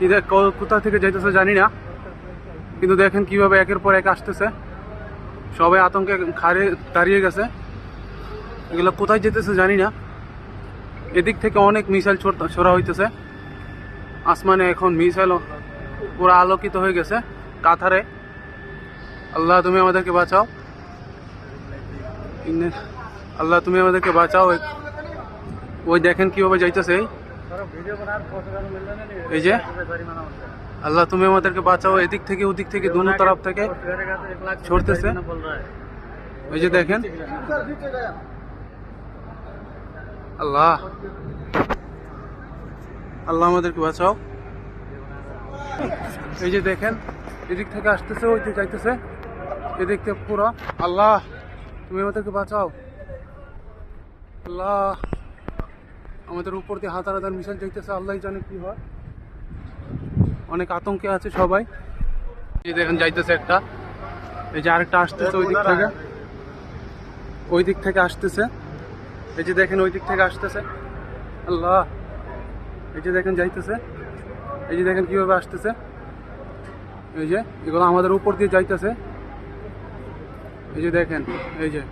এদের কোথা থেকে যাইতেছে জানি না। কিন্তু দেখেন কীভাবে একের পর এক আসতেছে। সবাই আতঙ্কে খারে দাঁড়িয়ে গেছে। এগুলো কোথায় যেতেছে জানি না। এদিক থেকে অনেক মিসাইল ছোড়া হইতেছে। আসমানে এখন মিসাইল পুরো আলোকিত হয়ে গেছে কাথারে। আল্লাহ তুমি আমাদেরকে বাঁচাও। আল্লাহ তুমি আমাদেরকে বাঁচাও। ওই- ওই দেখেন কীভাবে যাইতেছে এই যে? আল্লাহ, তুমি আমাদেরকে বাঁচাও, এদিক থেকে, ওদিক থেকে দু তরফ থেকে ছড়তেছে। ওই যে দেখেন। আল্লাহ। আল্লাহ আমাদেরকে বাঁচাও। এই যে দেখেন, এদিক থেকে আসতেছে ওই দিকে যাইতেছে। এদিক থেকে পুরো। আল্লাহ, তুমি আমাদেরকে বাঁচাও। আল্লাহ। আমাদের উপর দিয়ে হাজার হাজার মিসাইল যাইতেছে আল্লাহ জানে কি হয়। অনেক আতঙ্কে আছে সবাই। এই দেখেন যাইতেছে একটা। এই যে আরেকটা আসতেছে ওই দিক থেকে। ওই দিক থেকে আসতেছে। এই যে দেখেন ওই দিক থেকে আসতেছে। আল্লাহ। এই যে দেখেন যাইতেছে। এই যে দেখেন কীভাবে আসতেছে। এই যে এগুলো আমাদের উপর দিয়ে যাইতেছে। এই যে দেখেন এই যে।